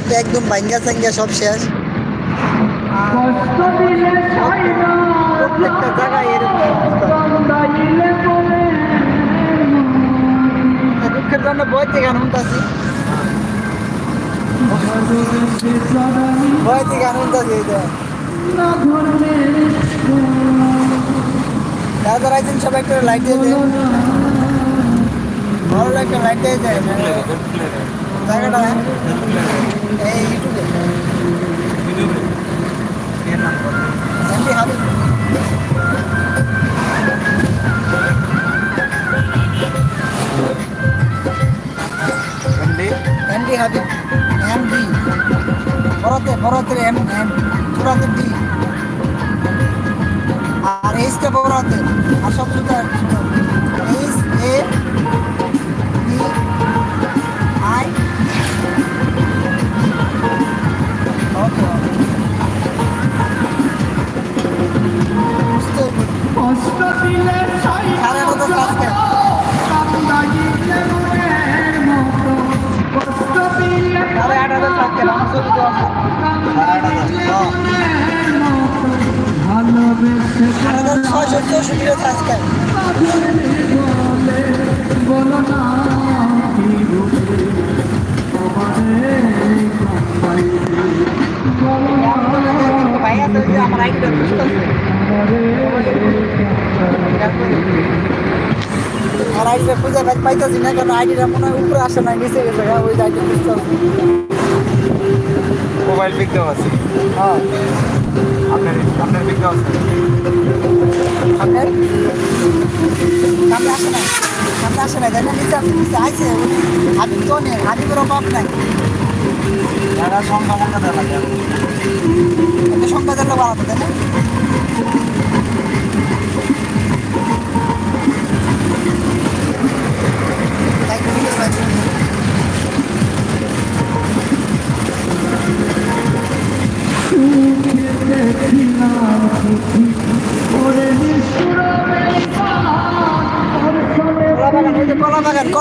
Flat একদম ভাঙ্গা সাঙ্গা সব শেষ। প্রত্যেকটা হ্যাঁ, এইটা দাদা রাখছেন একটা লাইট দিয়ে ভালো লাগে লাইট দিয়ে জায়গাটা এই ইউটিউবে MP Habib MD Habib MD বড়তে M M ছোটাতে ডি আর এইচটা বড়তে আর সব ছোট এইচ এ ছয়শো চৌষট্টি আজকে। বলো না খুঁজে পাই- পাইতাছি না কারণ আইডিটা মনে হয় উপরে আসে না নিচে গেছে গা, ওই আইডি খুঁজতে মোবাইল পিক আছে? হ্যাঁ। আপনার আপনার দেওয়া আছে? আপনার? সামনে আসে না সামনে আসে না? দেখেন নিচে আসে নিচে আইছে হাবিব তো নেই হাবিবের অভাব নাই। সংখ্যা মঙ্গা দেওয়া লাগে সংখ্যা দিলে বাড়াতে তাই না।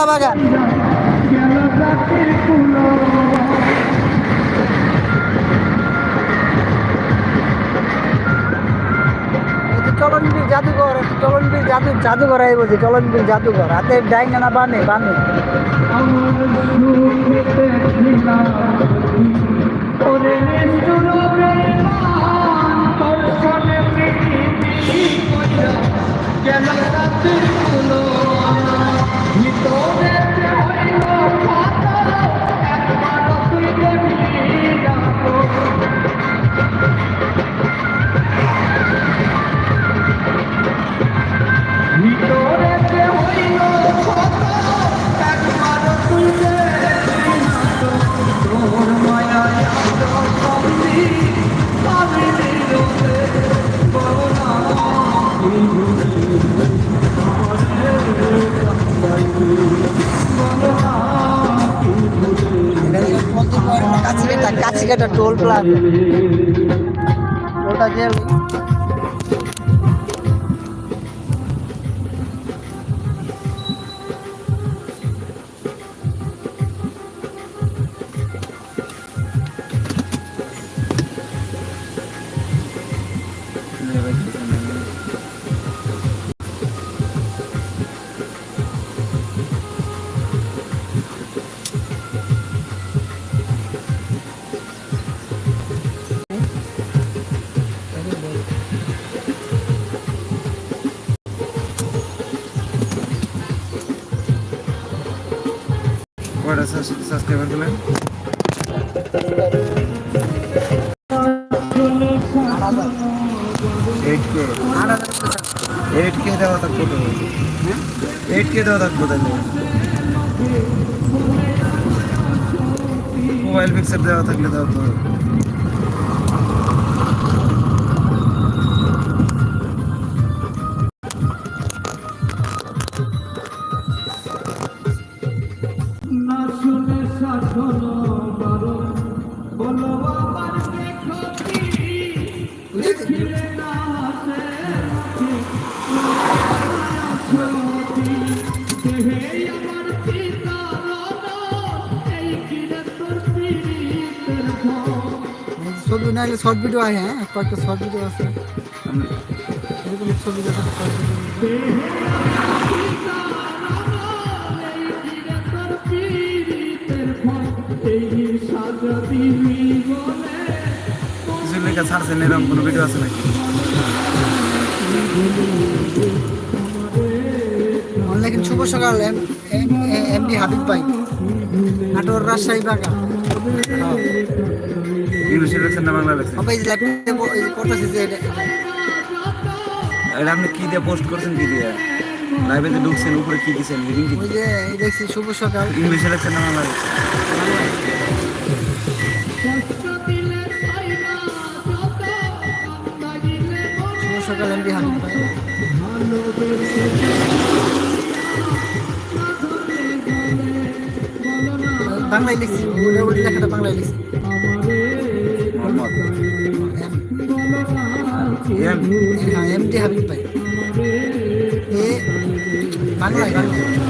কলা বাগান। এই চলনবির জাদুঘর চলনবির জাদু জাদুঘর আই বলছি চলনবির জাদুঘর। হাতে ডাইঙ্গা না বানে বানে। কাছিকাটা একটা টোল প্লাজা ওটা যে কয়টা সাবস্ক্রাইবার করলেন এইট কে এইট কে দেওয়া থাকব তো। এইট কে দেওয়া থাকব তাহলে। মোবাইল পিকচার দেওয়া থাকলে দাও তো ভয় ছবি না হলে শর্ট ভিডিও আয় হ্যাঁ? কয়েকটা শর্ট ভিডিও আছে। এরকম ছবি দেখা শর্ট লেখা ছাড়ছেন এরকম কোনো ভিডিও আছে নাকি? শুভ সকাল এমডি হাবিব ভাই। নাটোর রাজশাহী বাগা। ইংলিশে লেখছেন না বাংলা লেখছেন সবাই লাইভে করতেছে যে এটা- আপনি কি দিয়ে পোস্ট করছেন কি দিয়ে? লাইভে যে ঢুকছেন উপরে কি দিয়েছেন লিঙ্ক কি যে দেখছি শুভ সকাল। ইংলিশে লেখছেন না বাংলা লেখছেন শুভ সকাল এমডি হাবিব ভাই বাংলায় লিখছি ওই লেখাটা বাংলায় লিখছি। মোহাম্মদ এম হ্যাঁ এমডি হাবিব ভাই এ বাংলায় বাংলায়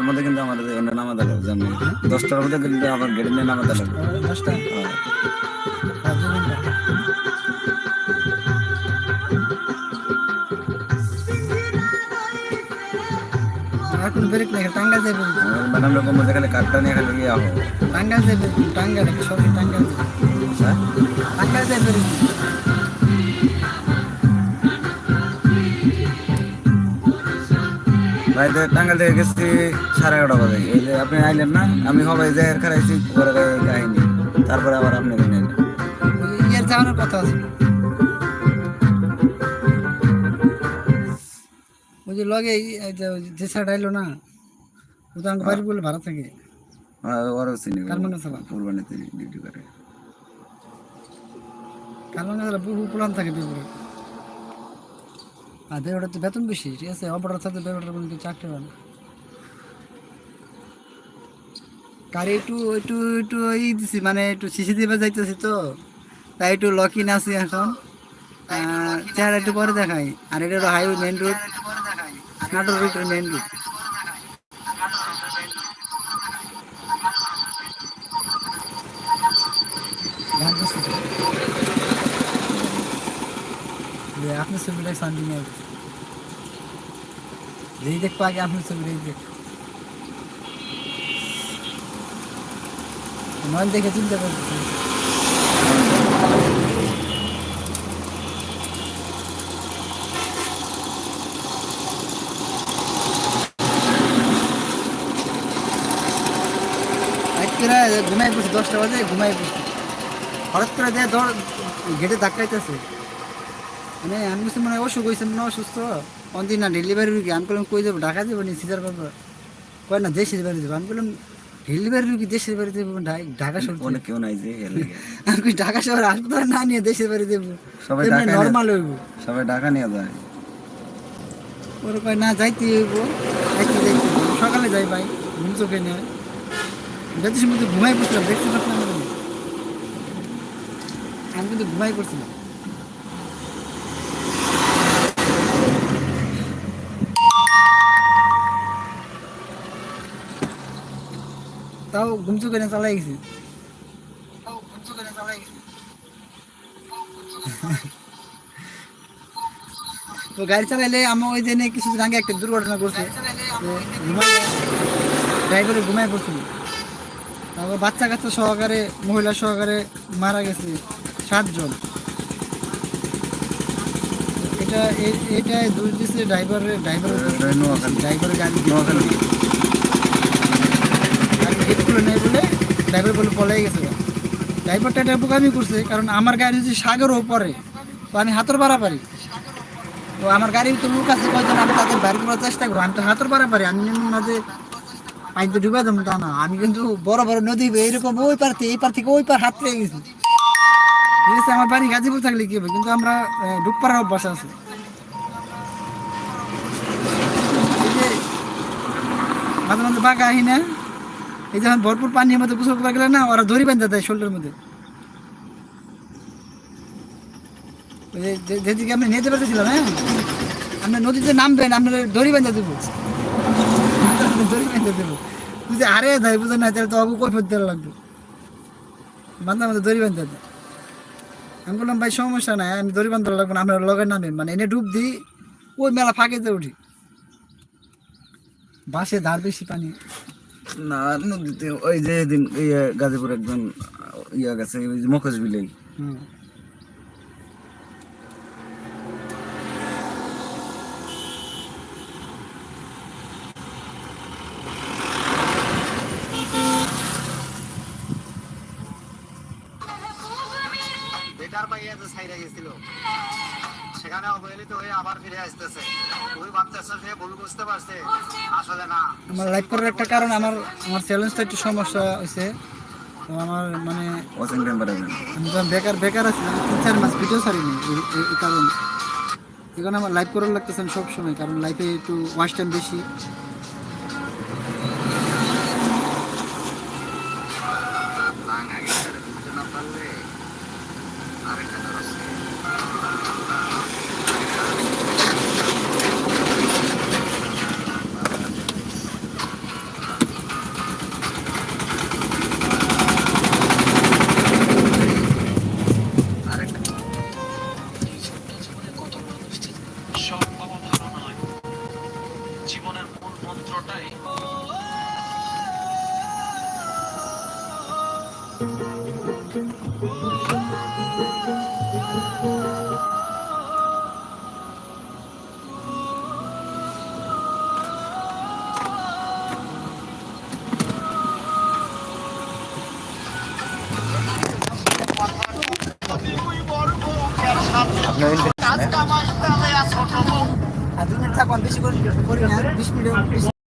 দশটার মধ্যে কিন্তু আমাদের ওখানে নামাতে লাগবে জানি দশটার মধ্যে কিন্তু আমার গেটে নিয়ে নামাতে লাগবে দশটা। এখন ব্রেক নেই টাঙ্গাল যাবে ম্যাডাম রকম কাঠটা নিয়ে টাঙ্গাল যাবে টাঙ্গাল সবাই টাঙ্গাল টাঙ্গাল যাবে ভাই তো টাঙ্গাল থেকে গেছি সাড়ে এগারোটা বাজে। এই যে আপনি আইলেন না আমি হবে যে খারাইছি পরে কাহিনী। তারপরে আবার আপনি নিলেন ইয়ের যাওয়ানোর কথা আছে। ওই যে লগে যে সাইড আইলো না ও তো আমাকে বাড়ি বলে ভাড়া থাকে। ওরও চিনি? ডিউটি করে। কারণ বহু প্লান থাকে বেগুড়ে আর বেগুড়ে তো বেতন বেশি, ঠিক আছে? অপারেটর সাথে কোনো কিছু চাকরি হয় না গাড়ি একটু একটু একটু ই দিছি মানে একটু শিশি দিবে যাইতেছি তো, তাই একটু লকিন আছি এখন। আর চেহারা একটু পরে দেখাই। আর এটা highway main road Natore road main road ধান বসতেছে। যে আপনার ছবিটা সান্ডিং আউট যেই দেখব আগে আপনার ছবিটাই দেখ নয় দেখে চিন্তা করতেছি এক ঘুমাই পড়ছি দশটা বাজে ঘুমাই পড়ছি হঠাৎ করে দেয় দৌড়, গেটে ধাক্কাইতেছে মানে আমি বলছি মানে অসুখ হয়েছে না অসুস্থ। অন্দিন না ডেলিভারি রুগী আমি বললাম কই যাব? ঢাকা যাব নি? সিজার পাবো কয় না দেশের বাড়ি যাব। আমি বললাম ডেলিভারি রুগী দেশের বাড়ি দেবো ঢাকা- শহর অনেক কেউ নাই যে আমি কই ঢাকা শহর হাসপাতাল না নিয়ে দেশের বাড়ি দেবো সবাই নর্মাল হইব। সবাই ঢাকা নিয়ে যায়। ওর কয় না যাইতে হইব। যাইতে যাইতে সকালে যাই ভাই ঘুম চোখে নিয়ে যাতে সময় তো ঘুমাই পড়ছিলাম দেখতে পাচ্ছিলাম আমি। আমি কিন্তু ঘুমাই পড়ছিলাম। তাও ঘুম চোখে নিয়ে চালাই গেছি। তো গাড়ি চালাইলে আমার ওই দিনে কিছুদিন আগে একটা দুর্ঘটনা করছে ড্রাইভারে ঘুমাই পড়ছিল। তারপর বাচ্চা কাচ্চা সহকারে মহিলা সহকারে মারা গেছে সাতজন। এটা এটা দোষ দিচ্ছে ড্রাইভারের ড্রাইভারের নোয়াখালী। ড্রাইভারের গাড়ি। গাড়ি নেই বলে ড্রাইভার বলে পলাই গেছে। ড্রাইভারটা এটা বোকামি করছে, কারণ আমার গাড়ি যদি সাগরও পরে তো আমি হাতর পাড়া পারি তো আমার গাড়ির তো কয়জন, আমি তাদের করার চেষ্টা করব। আমি তো হাতর পাড়া পারি আমি পাইতে ডুবে দেবো, তা না। আমি কিন্তু বড় বড় নদী এইরকম ওই পার থেকে এই পার থেকে ওই পার হাত পেয়ে গেছি। ঠিক আছে, আমার বাড়ি গাজীপুর থাকলে কি হবে? কিন্তু আমরা ডুবপাড়ার অভ্যাস আছে। মাঝে মাঝে বাঘা আহি না এই যখন ভরপুর পানির মধ্যে গোসল করা গেলে না, ওরা দড়ি বাঁধতে দেয় শোল্ডের মধ্যে। যেদিকে আপনি নিতে পারতেছিলাম হ্যাঁ? আপনি নদীতে নামবেন, আপনার দড়ি বাঁধতে দেবো। দড়ি বাঁধতে দেবো। বুঝে আরে যাই বুঝে না, তাহলে তো অগু কৈফত দেওয়া লাগবে। বান্ধা মধ্যে দড়ি বাঁধতে দেয়। আমি বললাম, ভাই, সমস্যা নাই, আমি দড়ি বাঁধতে লাগবো না আপনার লগের নামে। মানে এনে ডুব দিই, ওই মেলা ফাঁকেতে উঠি। বাসে ধার বেশি পানি। না নদীতে ওই যে দিন ইয়ে গাজীপুর একজন ইয়া গেছে ওই যে মুখোশ বিলেই। সেখানে অবহেলিত হয়ে আবার ফিরে আসতেছে। আমার লাইভ করার একটা কারণ, আমার আমার চ্যালেঞ্জটা একটু সমস্যা হয়েছে। তো আমার মানে ওয়াচিং যখন বেকার বেকার আছি মাস ভিডিও ছাড়িনি এই কারণে। এখানে আমার লাইভ করার লাগতেছে সব সময় কারণ লাইফে একটু ওয়াশ টাইম বেশি। আর দু মিনিট থাকুন বেশি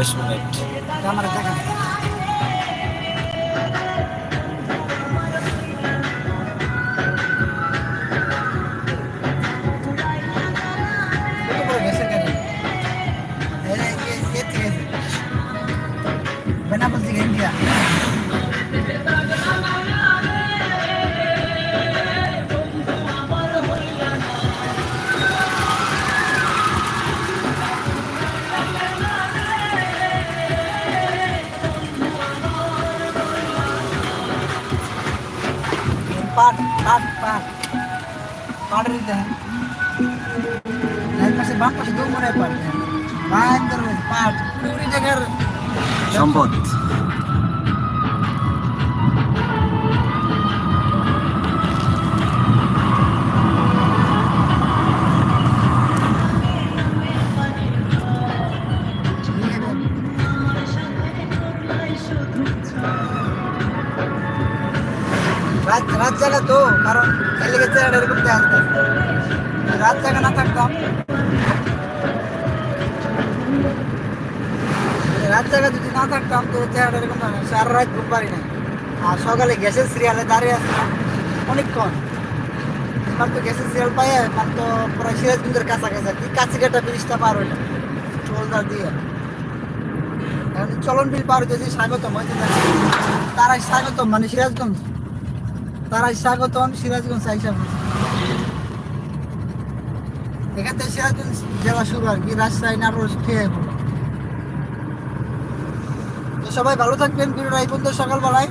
বিশ মিনিট বাম পাশে ডুমরে পাট জায়গার সম্পদ। রাত রাত জায়গা তো কারণ এলাকা জায়গাটা এরকম রাত জায়গা না থাকতাম। রাত জায়গা যদি না থাকতাম তো চেহারাটা এরকম সারা রাত ঘুম পারি না আর সকালে গ্যাসের সিরিয়ালে দাঁড়িয়ে অনেকক্ষণ তো গ্যাসের সিরিয়াল পাই তো প্রায় সিরাজগঞ্জের কাছাকাছি। ব্রিজটা পার হইলাম দিয়ে। এখন চলন বিল পার হইতেছি, স্বাগতম। হইতে তারাই স্বাগতম মানে সিরাজগঞ্জ। তারাই স্বাগতম, সিরাজগঞ্জ আইসা। এখান থেকে সিরাজগঞ্জ জেলা শুরু আর কি রাজশাহী, নাটোর, খেয়ে সবাই ভালো থাকবেন, ভিডিওটা এই পর্যন্ত সকালবেলায়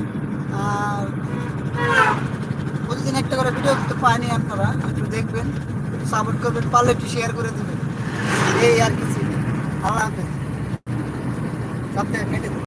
আর প্রতিদিন একটা করে ভিডিও কিন্তু পায়নি আপনারা, একটু দেখবেন সাপোর্ট করবেন, পারলে একটু শেয়ার করে দেবেন এই আর কিছু। আল্লাহ হাফেজ থেকে কেটে।